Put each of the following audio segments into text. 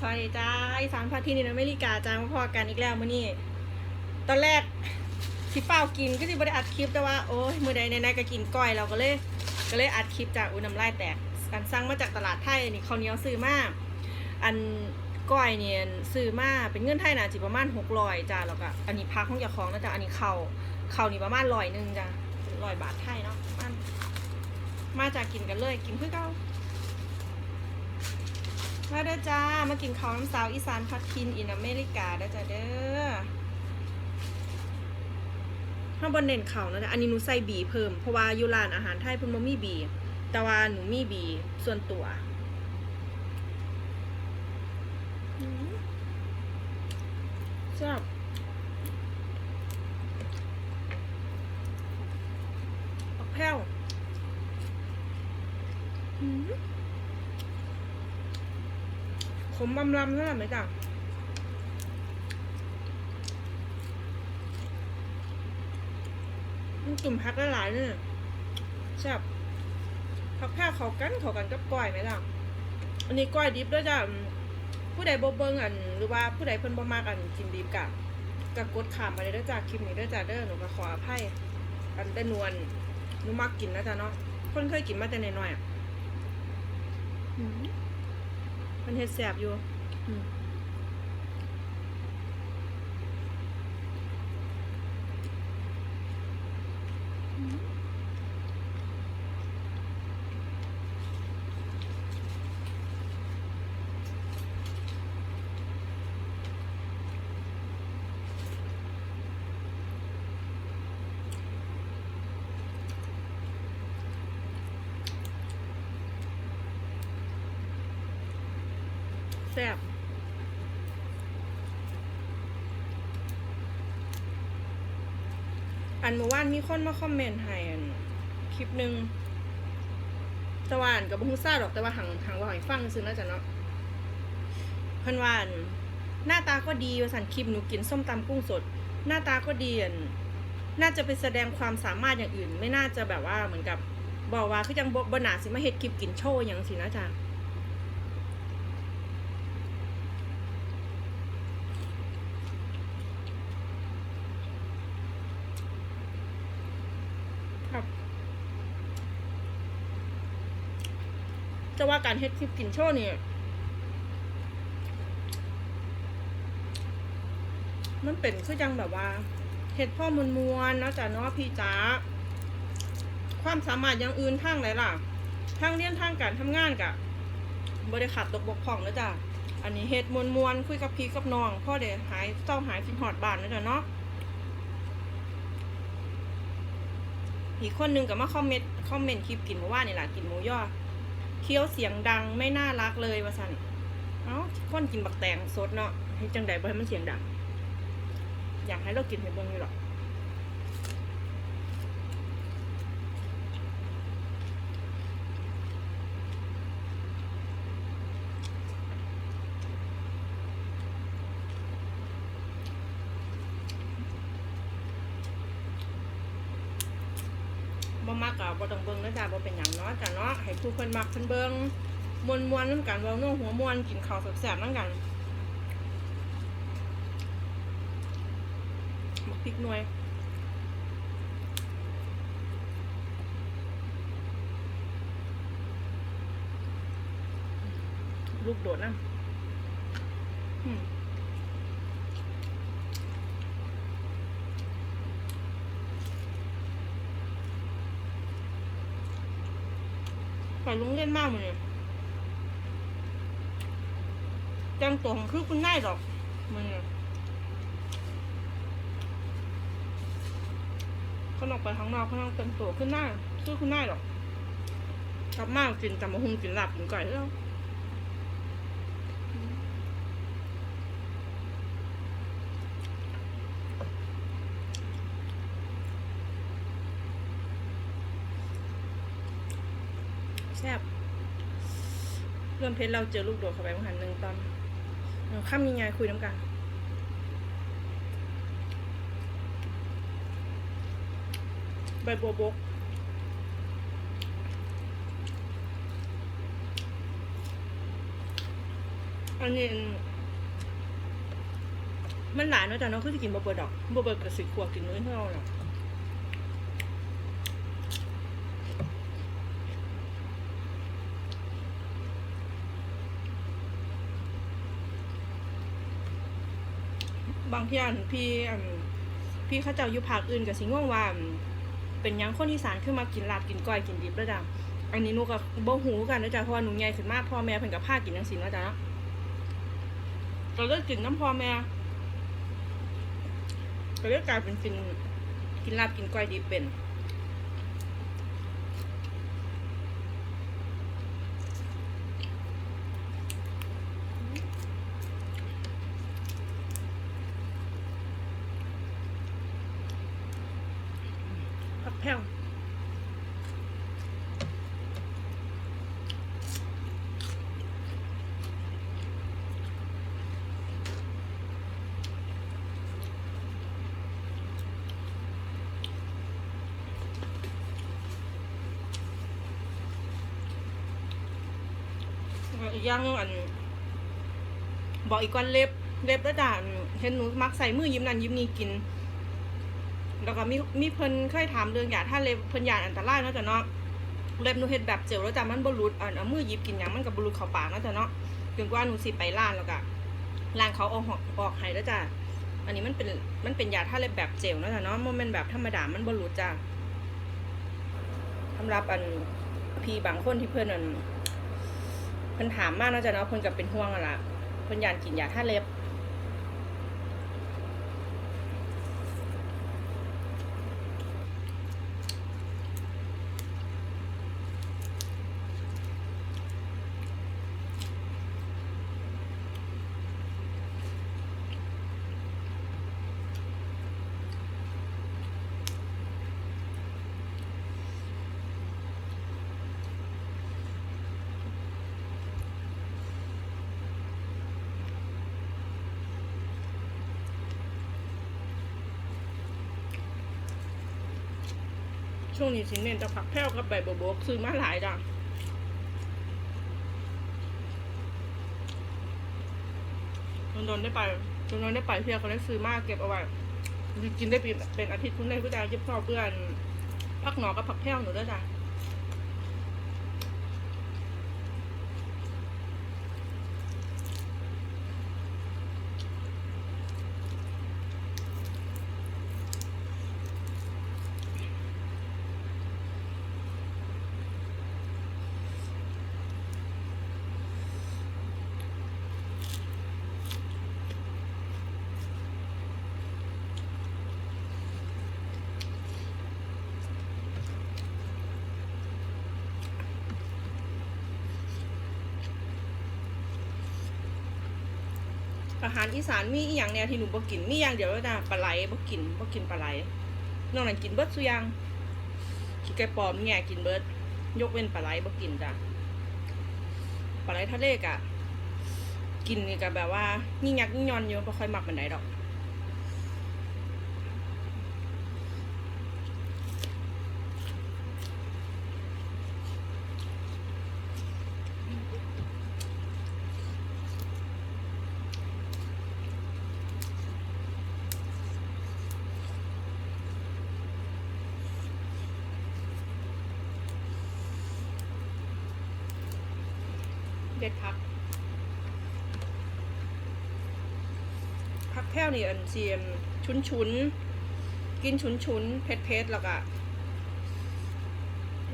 สวัสดีจ้าอีสานพาทินีนอเมริกาจ้ามาพอกันอีกแล้วมื้อนี้ตอนแรกที่เฝ้ากินก็สิบ่ได้อัดคลิปแต่ว่าโอ้ยมื้อใดในๆก็กินก้อยเราก็เลยก็เลยอัดคลิปจากอุยน้ำลายแตกกันสั่งมาจากตลาดไทยนี่ข้าวเหนียวซื้อมาอันก้อยเนี่ยซื้อมาเป็นเงินไทยนะสิประมาณ600จ้าแล้วก็อันนี้พักของเจ้าของนะจ้าอันนี้เข้าวข้านี่ประมาณ100นึงจ้า100บาทไทยเนาะมันมาจากกินกันเลยกินคือเก่า มาเด้อจ้า มากินข้าวน้ำสาวอีสานพัดทินอินอเมริกาเด้อจ้าเด้อข้างบนเน้นเขาวนะจ๊ะอันนี้หนูใส่บีเพิ่ม เพราะว่าอยู่ร้านอาหารไทยเพิ่นบ่มีบี แต่ว่าหนูมีบีส่วนตัวอืมชอบออกแพ้วอืม ขมบำลำนั่นแหละไหมจ๊ะมันจุ่มพักได้หลายเนี่ยแซ่บพักแพ้เขากันเขากันกับก้อยไหมจ๊ะอันนี้ก้อยดิบด้วยจ้ะผู้ใดบ่เบิ่งอัน หรือว่าผู้ใดเพิ่นบ่มากอันกินดิบกะกะกดขามมาเลยด้อจ้ะคลิปนี้ด้อจ้ะเด้อหนูก็ขออภัยอันแต่นวลหนูมักกินนะจ๊ะเนาะคนเคยกินมาแต่น้อยๆอะ มันเห็ดแสบอยู่ อืมแซ่บอันเมื่อวานมีคนมาคอมเมนต์ให้อันคลิปหนึ่งตะวาอันกับบุ้งซ่าดอกแต่ว่าหังหังว่าให้ฟังซื้อน่าจะเนาะเพิ่นว่านหน้าตาก็ดีว่าสันคลิปหนูกินส้มตำกุ้งสด หน้าตาก็ดีอันน่าจะไปแสดงความสามารถอย่างอื่น ไม่น่าจะแบบว่าเหมือนกับบอกว่าคือจังบบหนาสิมาเฮ็ดคลิปกินโชว์อย่างสินะจ๊ะครับ จะ ว่าการเฮ็ดคลิปกินโชว์นี่มันเป็นคือจังแบบว่าเฮ็ดพ่อมวลมวลนะจ้ะเนาะพี่จ๋าความสามารถอย่างอื่นทางไหนล่ะทางเรียนทางการทำงานกะบ่ได้ขาดตกบกพร่องนะจ้ะอันนี้เฮ็ดมวลมวลคุยกับพี่กับน้องพ่อเดี๋ยวหายเศร้าหายคิดฮอดบานนะจ้ะเนาะอีกคนนึงก็มาคอมเมนต์คอมเมนต์คลิปกินเมื่อวานนี่แหละกินหมูย่อ เคี้ยวเสียงดังไม่น่ารักเลยว่าสันเอ้าคนกินบักแตงสดเนาะให้จังใดบ่ให้มันเสียงดัง อยากให้เรากินให้เบิ่งอยู่หรอก บ่มักอะบ่ต้องเบิ่งนะจ้ะบ่เป็นหยังเนาะจ้ะเนาะให้ผู้เพิ่นมักเพิ่นเบิ่งมวนๆนำกันเว้าโน้หัวมวนกินข้าวแซ่บๆนำกันบักพริกหน่วยลูกโดดนะอืม ไปโรงเล่นมากเลยจังตัวของคือคุณนายหรอกมึงเนี่ยเขาออกไปข้างนอกเขาต้องเต็มตัวขึ้นหน้าคือคุณนายหรอกกลับมากินจำมะฮุงกินหลับกินไก่แล้ว แซ่บ เริ่มเพชรเราเจอลูกโดดเข้าไปเมื่อหันหนึ่งตอนเอาข้ามยังไงคุยน้ำกันใบบัวบกอันนี้มันหลายเนาะจ้ะเนาะคือสิกินบ่เบิดดอกบ่เบิดก็สิขวกินมื้อเท่าเนาะ บางที่อันพี่อันพี่เขาเจ้าอยู่ภาคอื่นกับสิงงว่าเป็นยังคนอีสานขึ้นมากินลาบกินก้อยกินดิบแล้วจ้ะอันนี้หนูกับบ่หูกันนะจ๊ะเพราะหนูใหญ่ขึ้นมากพ่อแม่เพิ่นกับพากินจังซี่นะจ้ะเนาะก็เลิกินน้ำพ่อแม่ก็เลยกลายเป็นกินกินลาบกินก้อยดิบเป็น ผักแพรว อีกอย่างหนึ่งอัน บอกอีกก่อนเล็บ เล็บแล้วจ้ะอันเห็นหนูมักใส่มือยิ้มนั่นยิ้มนี่กิน แล้วก็มีมีเพิ่นเคยถามเรื่องยาถ้าเล็บเพิ่นยาอันตรายเนาะจ้ะเนาะเล็บหนูเฮ็ดแบบเจลแล้วจ้ะมันบ่หลุดอันเอามือหยิบกินหยังมันก็บ่หลุดเข้าปากเนาะจ้ะเนาะจนกว่าหนูสิไปร้านแล้วก็ร้านเขาเอาออกออกให้แล้วจ้ะอันนี้มันเป็นมันเป็นยาท่าเล็บแบบเจลเนาะจ้ะเนาะมันเป็นแบบธรรมดามันบ่หลุดจ้ะสำหรับอันพี่บางคนที่เพิ่อนอัน เพิ่นถามมากนอกจากเนาะเพิ่นก็เป็นห่วงอะล่ะเพิ่นยานกินยาท่าเล็บ ช่วงนี้สิเน้นจะผักแพ้วกับใบบัวบกซื้อมาหลายจ้ะโดนๆได้ไปโดนๆได้ไปเพียก็ได้ซื้อมากเก็บเอาไว้กินได้เป็นอาทิตย์คุณได้ผู้ใดยิบพ่อเพื่อนผักหนอกับผักแพ้วหนูด้วยจ้ะ อาหารอีสานมีอีหยังแนวที่หนูบ่กินมีอย่างเดียวแล้วจ้ะปลาไหลบ่กินบ่กินปลาไหลนอกนั้นกินเบิดซุอยางขี้ไก่ปลอมแง่กินเบิด ยกเว้นปลาไหลบ่กินจ้ะปลาไหลทะเลกะ กินนี่ก็แบบว่ายิ่งยักยิ่งยอนอยู่บ่ค่อยมักมันไหนดอก เด็ดพักพักแพ้วนี่อันเซียมชุนชุนกินชุนชุนเผ็ดเผ็ดแล้วก็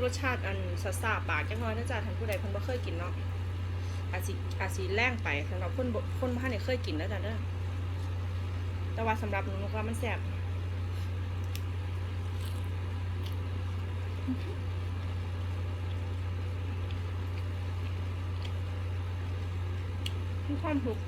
รสชาติอันซาซาปากจังน้อยนะจ๊ะท่านผู้ใดเพิ่นบ่เคยกินเนาะอาจสิอาจสิแรงไปสำหรับคนคนบ้านเนี่ยเคยกินแล้วจ้ะเด้อแต่ว่าสำหรับหนูนูว่ามันแซ่บ มีความถูก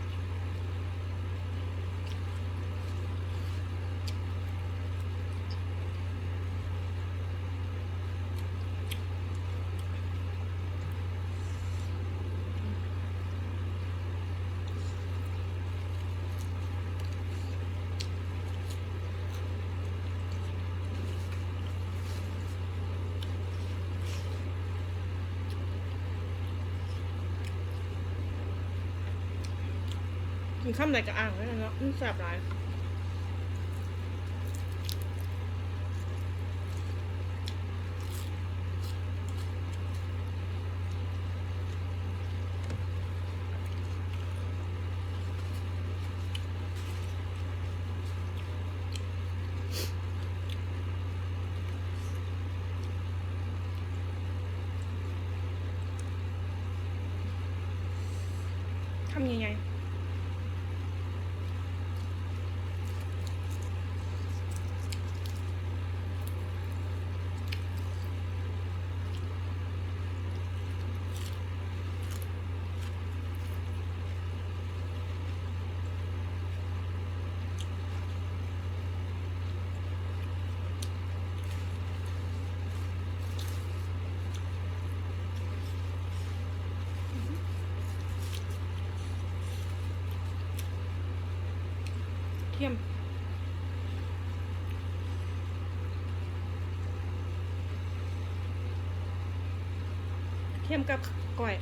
กินข้ามใดกับอ่างแล้วเนาะมันแสบหลายทำยังไง เข้มเข้มกับก้อย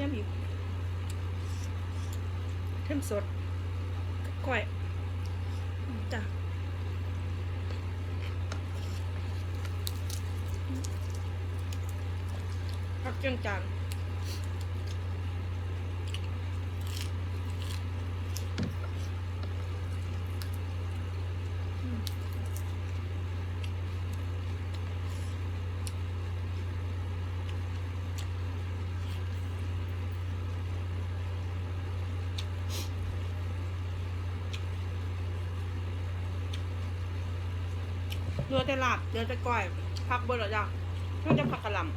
เทียมอีกเข้มสดก่อยจ้ะผักเจียงจาน เรือแต่ลาบเดือแต่ก้อยพักเบนหรอจ้ะเพื่อจะพักกะหล่ำ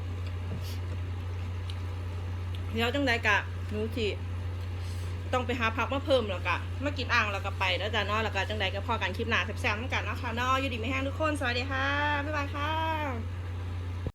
เดี๋ยวจังใดกะหนูที่ต้องไปหาพักมาเพิ่มแล้วกะมากินอ่างแล้วก็ไปแล้วจ้ะเนาะแล้วก็จังใดก็พอกันคลิปหน้าแซ่บๆน้ำกันนะคะเนาะอยู่ดีไม่แห้งทุกคนสวัสดีค่ะบ๊ายบายค่ะ